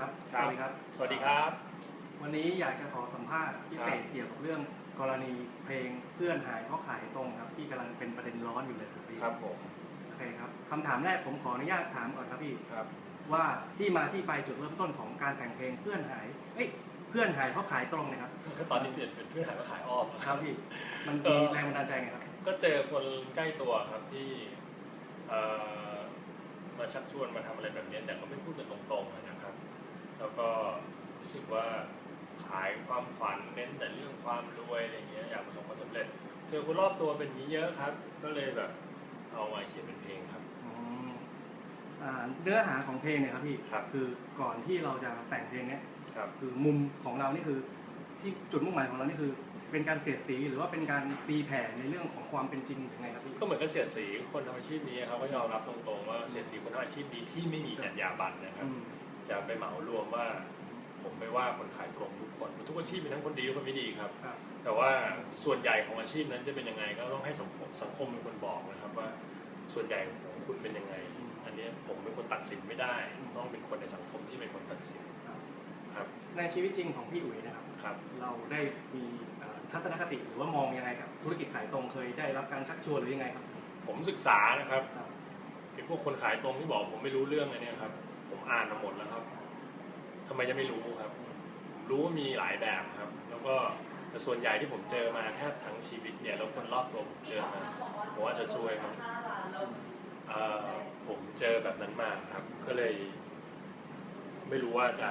ครับครับสวัสดีครับ สวัสดีครับ วันนี้อยากจะขอสัมภาษณ์พิเศษเกี่ยวกับเรื่องกรณีเพลงเพื่อนหายเพราะขายตรงครับ ที่กำลังเป็นประเด็นร้อนอยู่เลยครับพี่ครับผมโอเคครับคำถามแรกผมขออนุญาตถามก่อนครับพี่ครับ ว่าที่มาที่ไปจุดเริ่มต้นของการแต่งเพลงเพื่อนหายเอ้ยเพื่อนหายเพราะขายตรงเนะครับก็ตอนนี้เปลี่ยนเป็นเพื่อนหายมาขายอ้อมแล้วครับพี่มันเอ่มีอแรงบันดาลใจไงครับ ก็เจอคนใกล้ตัวครับที่เอ่อมาชักชวนมาทำอะไรแบบนี้แต่ก็ไม่พูดกันตรงๆนะครับ แล้วก็รู้สึกว่าขายความฝันเน้นแต่เรื่องความรวยอะไรเงี้ยอยากประสบความสำเร็จเจอคนรอบตัวเป็นอย่างนี้เยอะครับ ก็เลยแบบเอามาเขียนเป็นเพลงครับอืมอ่าเนื้อหาของเพลงเนี่ยครับพี่ครับ คือก่อนที่เราจะแต่งเพลงเนี้ยครับ คือมุมของเรานี่คือที่จุดมุ่งหมายของเรานี่คือ เป็นการเสียดสีหรือว่าเป็นการตีแผ่ในเรื่องของความเป็นจริงหรือไงครับพี่ ก็เหมือนกับเสียดสีคนทำอาชีพนี้ครับก็ยอมรับตรงๆว่าเสียดสีคนทำอาชีพนี้ที่ไม่มีจรรยาบรรณนะครับ อืม อย่าไปเหมารวมว่าผมไม่ว่าคนขายตรงทุกคน ทุกอาชีพมีทั้งคนดีและคนไม่ดีครับ ครับ แต่ว่าส่วนใหญ่ของอาชีพนั้นจะเป็นยังไงก็ต้องให้สังคมสังคมเป็นคนบอกนะครับว่า ส่วนใหญ่ของคุณเป็นยังไง อันนี้ผมเป็นคนตัดสินไม่ได้ ต้องเป็นคนในสังคมที่เป็นคนตัดสินครับครับในชีวิตจริงของพี่อุ๋ยนะครับ ครับ เราได้มีเอ่อทัศนคติหรือว่ามองยังไงกับธุรกิจขายตรงเคยได้รับการชักชวนหรือยังไงครับผมศึกษานะครับ ครับ ไอ้พวกคนขายตรงที่บอกผมไม่รู้เรื่องอะไรเนี่ยครับ ผมอ่านมาหมดแล้วครับทำไมจะไม่รู้ครับ รู้ว่ามีหลายแบบครับ แล้วก็แต่ส่วนใหญ่ที่ผมเจอมาแทบทั้งชีวิตเนี่ยแล้วคนรอบตัวผมเจอมาผมว่าจะซวยครับผมเจอแบบนั้นมาครับ ก็เลย ไม่รู้ว่าจะ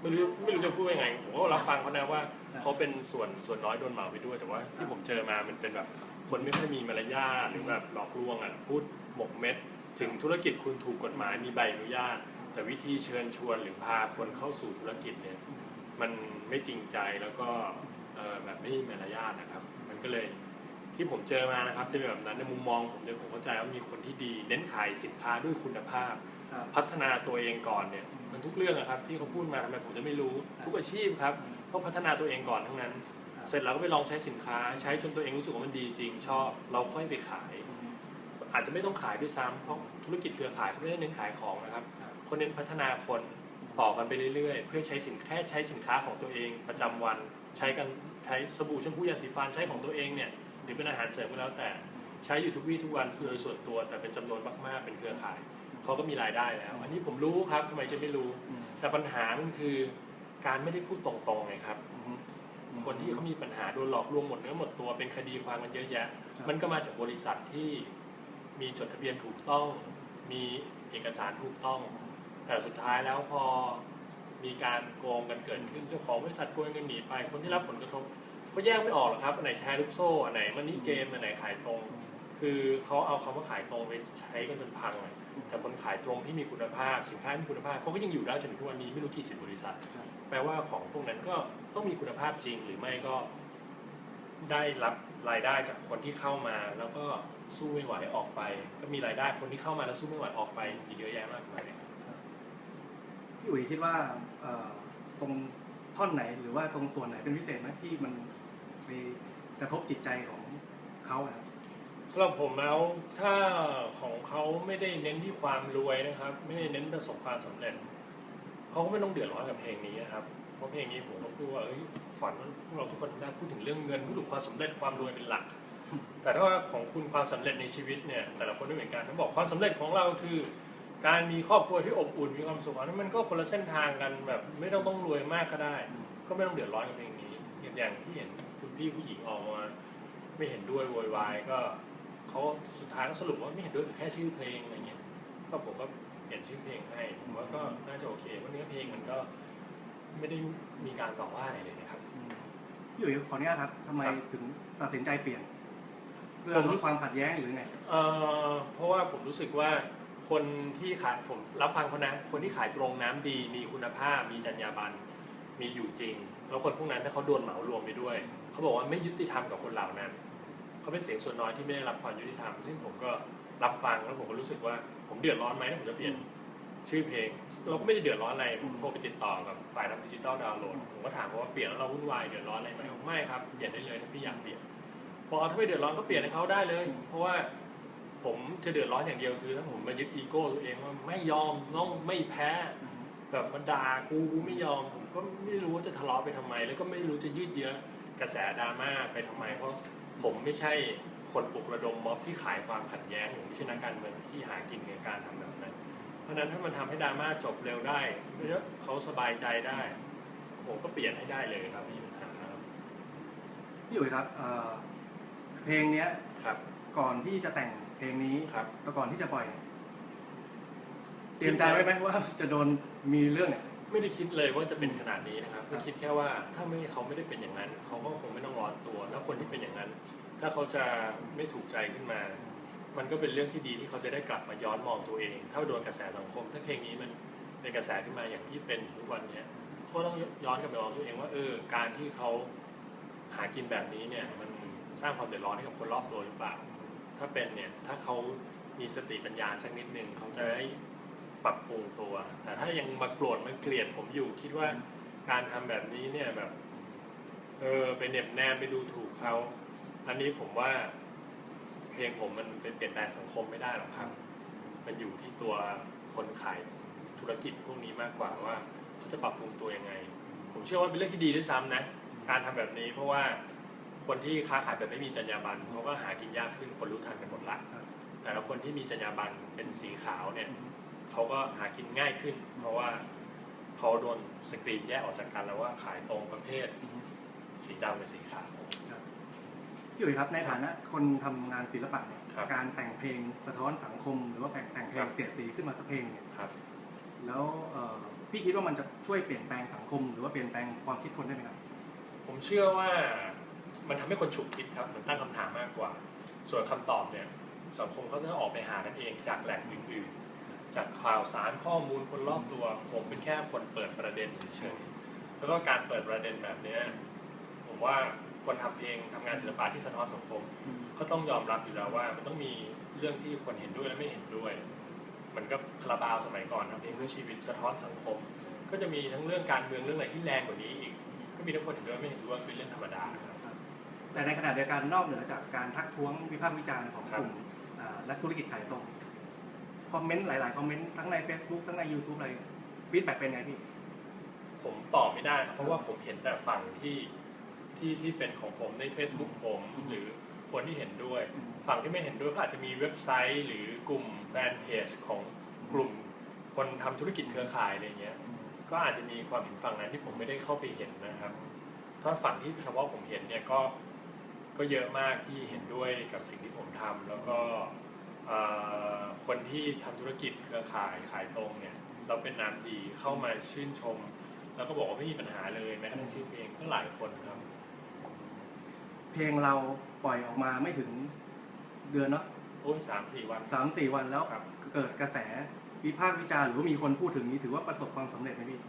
ไม่รู้ไม่รู้จะพูดยังไงผมก็รับฟังเขานะว่าเขาเป็นส่วนส่วนน้อยโดนเหมาไปด้วย แต่ว่าที่ผมเจอมามันเป็นแบบคนไม่ค่อยมีมารยาทหรือแบบหลอกลวงอะพูดหมกเม็ด ถึงธุรกิจคุณถูกกฎหมายมีใบอนุญาต แต่วิธีเชิญชวนหรือพาคนเข้าสู่ธุรกิจเนี่ยมันไม่จริงใจแล้วก็เอ่อแบบไม่มีมารยาทนะครับ มันก็เลยที่ผมเจอมานะครับ จะเป็นแบบนั้นในมุมมองผมเนี่ยผมเข้าใจว่ามีคนที่ดี เน้นขายสินค้าด้วยคุณภาพครับพัฒนาตัวเองก่อนเนี่ยมันทุกเรื่องอะครับที่เขาพูดมาทำไมผมจะไม่รู้ทุกอาชีพครับต้องพัฒนาตัวเองก่อนทั้งนั้นครับเสร็จแล้วก็ไปลองใช้สินค้า ใช้จนตัวเองรู้สึกว่ามันดีจริงชอบ เราค่อยไปขาย อาจจะไม่ต้องขายด้วยซ้ำเพราะธุรกิจเครือข่ายเขาไม่ได้เน้นขายของนะครับครับเขาเน้นพัฒนาคนต่อกันไปเรื่อยๆ เพื่อใช้สินแค่ใช้สินค้าของตัวเองประจำวัน ใช้กันใช้สบู่แชมพูยาสีฟันใช้ของตัวเองเนี่ยหรือเป็นอาหารเสริมก็แล้วแต่ใช้อยู่ทุกวี่ทุกวันคือโดยส่วนตัว แต่เป็นจำนวนมากๆเป็นเครือข่ายเขาก็มีรายได้แล้ว อันนี้ผมรู้ครับทำไมจะไม่รู้อืมแต่ปัญหามันคือการไม่ได้พูดตรงๆไงครับอืมคนที่เขามีปัญหาโดนหลอกลวงหมดเนื้อหมดตัวเป็นคดีความกันเยอะแยะครับมันก็มาจากบริษัทที่ มีจดทะเบียนถูกต้อง มีเอกสารถูกต้อง แต่สุดท้ายแล้วพอมีการโกงกันเกิดขึ้นเจ้าของบริษัทโกงเงินหนีไป คนที่รับผลกระทบก็แยกไม่ออกหรอกครับอันไหนแชร์ลูกโซ่อันไหนมันนี่เกมอันไหนขายตรง คือเขาเอาคำว่าขายตรงไปใช้กันจนพังเลยแต่คนขายตรงที่มีคุณภาพสินค้าที่มีคุณภาพเขาก็ยังอยู่ได้จนถึงทุกวันนี้ไม่รู้กี่สิบบริษัทครับแปลว่าของพวกนั้นก็ต้องมีคุณภาพจริงหรือไม่ก็ได้รับ รายได้จากคนที่เข้ามา แล้วก็สู้ไม่ไหวออกไป ก็มีรายได้คนที่เข้ามาแล้วสู้ไม่ไหวออกไปอีกเยอะแยะมากมายพี่อุ๋ยคิดว่าตรงท่อนไหนหรือว่าตรงส่วนไหนเป็นพิเศษไหมที่มันไปกระทบจิตใจของเขาครับสำหรับผมแล้วถ้าของเขาไม่ได้เน้นที่ความรวยนะครับ ไม่ได้เน้นประสบความสำเร็จเขาก็ไม่ต้องเดือดร้อนกับเพลงนี้นะครับ เพราะเพลงนี้ผมก็พูดว่าเอ้ยฝันพวกเราทุกคนได้พูดถึงเรื่องเงินพูดถึงความสำเร็จความรวยเป็นหลัก แต่ถ้าว่าของคุณความสำเร็จในชีวิตเนี่ยแต่ละคนไม่เหมือนกันเขาบอกความสำเร็จของเราคือ การมีครอบครัวที่อบอุ่นมีความสุขนั้นมันก็คนละเส้นทางกันแบบไม่ต้องต้องรวยมากก็ได้ ก็ไม่ต้องเดือดร้อนกับเพลงนี้อย่างอย่างที่เห็นคุณพี่ผู้หญิงออกมาไม่เห็นด้วยโวยวายก็เขาสุดท้ายก็สรุปว่าไม่เห็นด้วยกับแค่ชื่อเพลงอะไรเงี้ยก็ผมก็เปลี่ยนชื่อเพลงให้ผมว่าก็น่าจะโอเคเพราะเนื้อเพลงมันก็ ไม่ได้มีการต่อว่าอะไรเลยนะครับอืมพี่อุ๋ยขออนุญาตครับทำไมครับ ถึงตัดสินใจเปลี่ยน เพื่อผมลดความขัดแย้งหรือไง เอ่อเพราะว่าผมรู้สึกว่าคนที่ขายผมรับฟังเขานะ คนที่ขายตรงน้ำดี มีคุณภาพ มีจรรยาบรรณมีอยู่จริง แล้วคนพวกนั้นถ้าเขาโดนเหมารวมไปด้วย เขาบอกว่าไม่ยุติธรรมกับคนเหล่านั้น เขาเป็นเสียงส่วนน้อยที่ไม่ได้รับความยุติธรรม ซึ่งผมก็รับฟังแล้วผมก็รู้สึกว่าผมเดือดร้อนไหมถ้าผมจะเปลี่ยนชื่อเพลง เราก็ไม่ได้เดือดร้อนอะไรผมโทรไปติดต่อกับฝ่ายทำดิจิตอลดาวน์โหลดผมก็ถามเขาว่าเปลี่ยนแล้วเราวุ่นวายเดือดร้อนอะไรไหมบอกไม่ครับเปลี่ยนได้เลยถ้าพี่อยากเปลี่ยนบอกถ้าไม่เดือดร้อนก็เปลี่ยนให้เขาได้เลย เพราะว่าผมจะเดือดร้อนอย่างเดียวคือถ้าผมมายึดอีโก้ตัวเองว่าไม่ยอมต้องไม่แพ้แบบมาด่ากูกูไม่ยอมผมก็ไม่รู้ว่าจะทะเลาะไปทำไม แล้วก็ไม่รู้จะยืดเยื้อกระแสดราม่าไปทำไม เพราะผมไม่ใช่คนปลุกระดมม็อบที่ขายความขัดแย้งผมไม่ใช่นักการเมืองที่หากินในการทำแบบนั้นเพ ราะฉะนั้นถ้ามันทำให้ดราม่าจบเร็วได้แล้วเขาสบายใจได้ผมก็เปลี่ยนให้ได้เลยครับไม่มีปัญหาครับพี่อุ๋ยครับเอ่อเพลงเนี้ยครับ ก่อนที่จะแต่งเพลงนี้ครับก็ก่อนที่จะปล่อยเนี่ยเตรียมใจไว้ไหมว่าจะโดนมีเรื่องเนี่ยไม่ได้คิดเลยว่าจะเป็นขนาดนี้นะครับก็คิดแค่ว่าถ้าไม่เขาไม่ได้เป็นอย่างนั้น เขาก็คงไม่ต้องร้อนตัว แล้วคนที่เป็นอย่างนั้น ถ้าเขาจะไม่ถูกใจขึ้นมา มันก็เป็นเรื่องที่ดีที่เขาจะได้กลับมาย้อนมองตัวเอง ถ้าโดนกระแสสังคม ถ้าเพลงนี้มันเป็นกระแสขึ้นมาอย่างที่เป็นทุกวันเนี้ยเขาต้องย้อนกลับไปมองตัวเองว่าเออการที่เขาหากินแบบนี้เนี่ยมันสร้างความเดือดร้อนให้กับคนรอบตัวหรือเปล่า ถ้าเป็นเนี่ยถ้าเขามีสติปัญญาสักนิดหนึ่งเขาจะได้ปรับปรุงตัว แต่ถ้ายังมาโกรธมาเกลียดผมอยู่คิดว่าการทำแบบนี้เนี่ยแบบเออไปเหน็บแนมไปดูถูกเขา อันนี้ผมว่า ลงผมมันเป็นเปลี่ยนแปลงสังคมไม่ได้หรอกครับ มันอยู่ที่ตัวคนขายธุรกิจพวกนี้มากกว่าว่าเขาจะปรับปรุงตัวยังไง ผมเชื่อว่าเป็นเรื่องที่ดีด้วยซ้ำนะ การทำแบบนี้เพราะว่าคนที่ค้าขายแบบไม่มีจรรยาบรรณเขาก็หากินยากขึ้นคนรู้ทันกันหมดละแต่ละคนที่มีจรรยาบรรณเป็นสีขาวเนี่ยเขาก็หากินง่ายขึ้น เพราะว่าเขาโดนสกรีนแยกออกจากกันแล้วว่าขายตรงประเภทสีดำกับสีขาว พี่อุ๋ยครับในฐานะคนทำงานศิลปะเนี่ยครับการแต่งเพลงสะท้อนสังคม หรือว่าแต่งแต่งเพลครังบ เสียดสีขึ้นมาสักเพลงเนี่ยครับ แล้วเอ่อพี่คิดว่ามันจะช่วยเปลี่ยนแปลงสังคม หรือว่าเปลี่ยนแปลงความคิดคนได้ไหมครับ ผมเชื่อว่ามันทำให้คนฉุกคิดครับ มันตั้งคำถามมากกว่า ส่วนคำตอบเนี่ยสังคมเขาจะออกไปหากันเองจากแหล่งอื่นๆ จากข่าวสารข้อมูลคนรอบตัว ผมเป็นแค่คนเปิดประเด็นเฉยๆแล้วก็การเปิดประเด็นแบบเนี้ยผมว่า คนทำเพลงทำงานศิลปะที่สะท้อนสังคมก็ต้องยอมรับอยู่แล้วว่า มันต้องมีเรื่องที่คนเห็นด้วยและไม่เห็นด้วย มันก็คาราบาวสมัยก่อนทำเพลงเพื่อชีวิตสะท้อนสังคม ก็จะมีทั้งเรื่องการเมืองเรื่องอะไรที่แรงกว่านี้อีก ก็มีทั้งคนเห็นด้วยและไม่เห็นด้วยเป็นเรื่องธรรมดาครับแต่ในขณะเดียวกันนอกเหนือจากการทักท้วงวิพากษ์วิจารณ์ของครักบลุ่มอ่านักธุรกิจขายตรงคอมเมนต์หลาย ๆ คอมเมนต์ทั้งใน Facebook ทั้งใน YouTube อะไรฟีดแบ็กเป็นไงพี่ ผมตอบไม่ได้ครับเพราะว่าผมเห็นแต่ฝั่งที่ ที่ที่เป็นของผมใน Facebook ผมหรือคนที่เห็นด้วย ฝั่งที่ไม่เห็นด้วยก็อาจจะมีเว็บไซต์ หรือกลุ่มแฟนเพจของกลุ่มคนทำธุรกิจเครือข่ายอะไรเงี้ยก็อาจจะมีความเห็นฝั่งนั้นที่ผมไม่ได้เข้าไปเห็นนะครับถ้าฝั่งที่เฉพาะผมเห็นเนี่ยก็ก็เยอะมากที่เห็นด้วยกับสิ่งที่ผมทำแล้วก็คนที่ทำธุรกิจเครือข่ายขายตรงเนี่ยเราเป็นนามดีเข้ามาชื่นชม แล้วก็บอกว่าไม่มีปัญหาเลยแม้กระทั่งชื่อเพลงก็หลายคนครับ เพลงเราปล่อยออกมาไม่ถึงเดือนเนาะโอ้ยสามสี่วัน สามสี่วันแล้วครับ เกิดกระแสวิพากษ์วิจารณ์หรือว่ามีคนพูดถึงนี่ถือว่าประสบความสำเร็จไหมพี่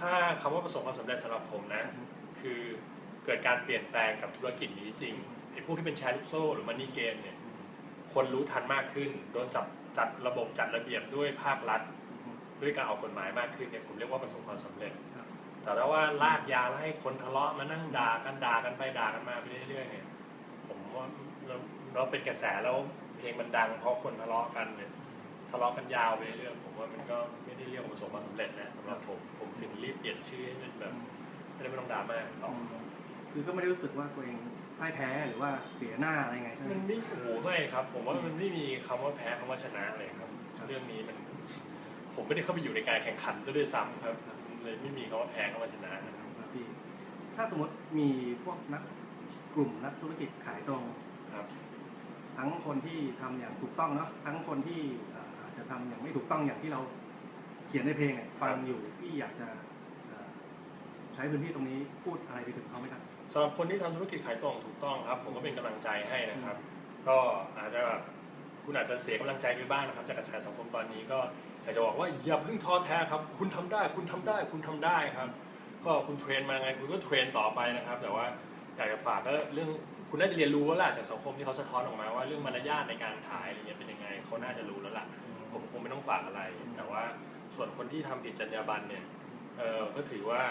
ถ้าคำว่าประสบความสำเร็จสำหรับผมนะคือเกิดการเปลี่ยนแปลงกับธุรกิจนี้จริงไอ้พวกที่เป็นแชร์ลูกโซ่หรือมันนี่เกมเนี่ย คนรู้ทันมากขึ้น โดนจับจัดระบบจัดระเบียบด้วยภาครัฐ ด้วยการออกกฎหมายมากขึ้นเนี่ยผมเรียกว่าประสบความสำเร็จครับ แต่ถ้าว่าลากยาวแล้วให้คนทะเลาะมานั่งด่ากันด่ากันไปด่ากันมาไปเรื่อยๆเนี่ย ผมว่าเราเราเป็นกระแสแล้วเพลงมันดังเพราะคนทะเลาะกันเนี่ยทะเลาะกันยาวไปเรื่อยๆผมว่ามันก็ไม่ได้เรียกว่าประสบความสำเร็จนะสำหรับผมผมถึงรีบเปลี่ยนชื่อให้มันแบบจะได้ไม่ต้องดราม่าต่อคือก็ไม่ได้รู้สึกว่าตัวเองพ่ายแพ้หรือว่าเสียหน้าอะไรไงใช่ไหมมันไม่โอ้โหไม่ครับ ผมว่ามันไม่มีคำว่าแพ้คำว่าชนะเลยครับครับ เรื่องนี้มัน ผมไม่ได้เข้าไปอยู่ในการแข่งขันซะด้วยซ้ำครับ เลยไม่มีคำว่าแพ้คำว่าชนะนะครับครับพี่ถ้าสมมติมีพวกนักกลุ่มนักธุรกิจขายตรง ครับ ทั้งคนที่ทำอย่างถูกต้องเนาะทั้งคนที่เอ่ออาจจะทำอย่างไม่ถูกต้องอย่างที่เราเขียนในเพลงเนี่ยฟังอยู่พี่อยากจะเอ่อใช้พื้นที่ตรงนี้พูดอะไรไปถึงเขาไหมครับสำหรับคนที่ทำธุรกิจขายตรงถูกต้องครับ ผมก็เป็นกำลังใจให้นะครับ ก็อาจจะแบบคุณอาจจะเสียกำลังใจไปบ้างนะครับ จากกระแสสังคมตอนนี้ก็ อยากจะบอกว่าอย่าเพิ่งท้อแท้ครับ คุณทำได้ คุณทำได้ คุณทำได้ครับ ก็คุณเทรนมาไง คุณก็เทรนต่อไปนะครับ แต่ว่าอยากจะฝากก็เรื่องคุณน่าจะเรียนรู้แล้วล่ะจากสังคมที่เขาสะท้อนออกมาว่าเรื่องมารยาทในการขายอะไรเงี้ยเป็นยังไงเขาน่าจะรู้แล้วล่ะ ผมคงไม่ต้องฝากอะไร แต่ว่าส่วนคนที่ทำผิดจรรยาบรรณเนี่ยเออก็ถือว่า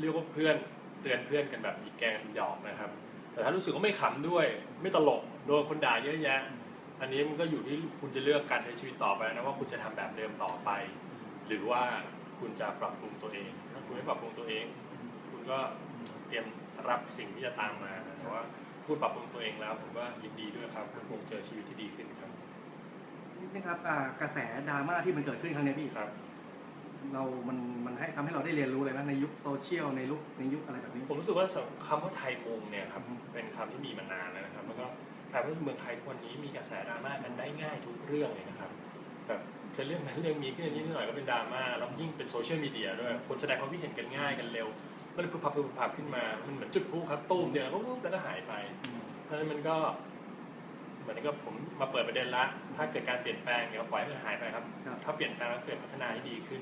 เรียกว่าเพื่อนเตือนเพื่อนกันแบบหยิกแกงหยอกนะครับ แต่ถ้ารู้สึกว่าไม่ขำด้วย ไม่ตลกโดนคนด่าเยอะแยะ อันนี้มันก็อยู่ที่คุณจะเลือกการใช้ชีวิตต่อไปนะว่าคุณจะทำแบบเดิมต่อไป หรือว่าคุณจะปรับปรุงตัวเอง ถ้าคุณไม่ปรับปรุงตัวเอง คุณก็เตรียมรับสิ่งที่จะตามมาแต่ว่าคุณปรับปรุงตัวเองแล้วผมก็ยินดีด้วยครับคุณคงเจอชีวิตที่ดีขึ้นครับนี่ครับอ่ากระแสดราม่าที่มันเกิดขึ้นครั้งนี้พี่ครับ เรา มัน มันให้ทำให้เราได้เรียนรู้เลยนะในยุคโซเชียล ในยุค ในยุคอะไรแบบนี้ ผมรู้สึกว่าคำว่าไทยมุงเนี่ยครับอืมเป็นคำที่มีมานานแล้วนะครับ แล้วก็ก ลายเป็นว่าเมืองไทยทุกวันนี้มีกระแสดราม่ากันได้ง่ายทุกเรื่องเลยนะครับแบบจะเรื่องนั้นเรื่องนี้ขึ้นนิดหน่อยก็เป็นดราม่าแล้วยิ่งเป็นโซเชียลมีเดียด้วยคนแสดงความคิดเห็นกันง่ายกันเร็ว ก็เลยพึบพับพึบพับขึ้นมามันเหมือนจุดพลุครับตูมเดียวแล้วก็วุบแล้วก็หายไป เพราะฉะนั้นมันก็เหมือนกับผมมาเปิดประเด็นละ ถ้าเกิดการเปลี่ยนแปลงเดี๋ยวปล่อยให้มันหายไปครับ ถ้าเปลี่ยนแปลงแล้วเกิดพัฒนาให้ดีขึ้น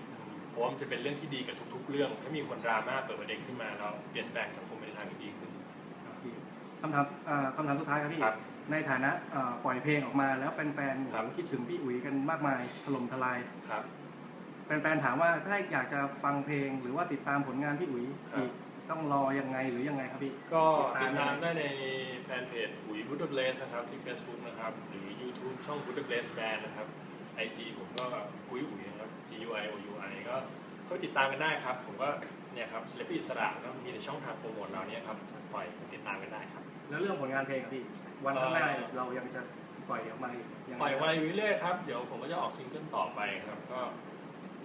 เพราะว่ามันจะเป็นเรื่องที่ดีกับทุก ๆ เรื่อง ถ้ามีคนดราม่าเปิดประเด็นขึ้นมาแล้วเปลี่ยนแปลงสังคมไปในทางที่ดีขึ้น คำถามอ่าคำถามสุดท้ายครับพี่ ครับ ในฐานะอ่าปล่อยเพลงออกมาแล้วแฟนๆครับคิดถึงพี่อุ๋ยกันมากมายถล่มทลาย ครับ แฟนๆถามว่าถ้าอยากจะฟังเพลงหรือว่าติดตามผลงานพี่อุ๋ยครับ อีกต้องรอยังไงหรือยังไงครับพี่ ก็ติดตามได้ในแฟนเพจอุ๋ยบุตเบลสนะครับที่ Facebook นะครับ หรือ YouTube ช่องบุตเบลสแบนนะครับ IG ผมก็กุยอุ๋ยนะครับ G U I O U I ก็เข้าไปติดตามกันได้ครับ ผมก็ เนี่ยครับศิลปินอิสระก็มีในช่องทางโปรโมทเราเนี่ยครับปล่อยติดตามกันได้ครับ แล้วเรื่องผลงานเพลงครับพี่วันข้างหน้าเอ่อเรายังจะปล่อยออกมาอีกงไงปล่อยไว้เรื่อยๆครับเดี๋ยวผมก็จะออกซิงเกิลต่อไปครับก็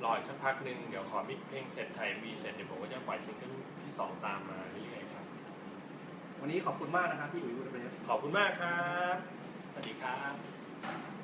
รออีกสักพักหนึ่งเดี๋ยวขอมิกเพลงเสร็จไทยวีเสร็จเดี๋ยวผมก็จะปล่อยซิงเกิลที่สองตามมาเรื่อยๆครับ วันนี้ขอบคุณมากนะครับพี่อุ๋ยบูดาเปสต์ขอบคุณมากครับสวัสดีครับ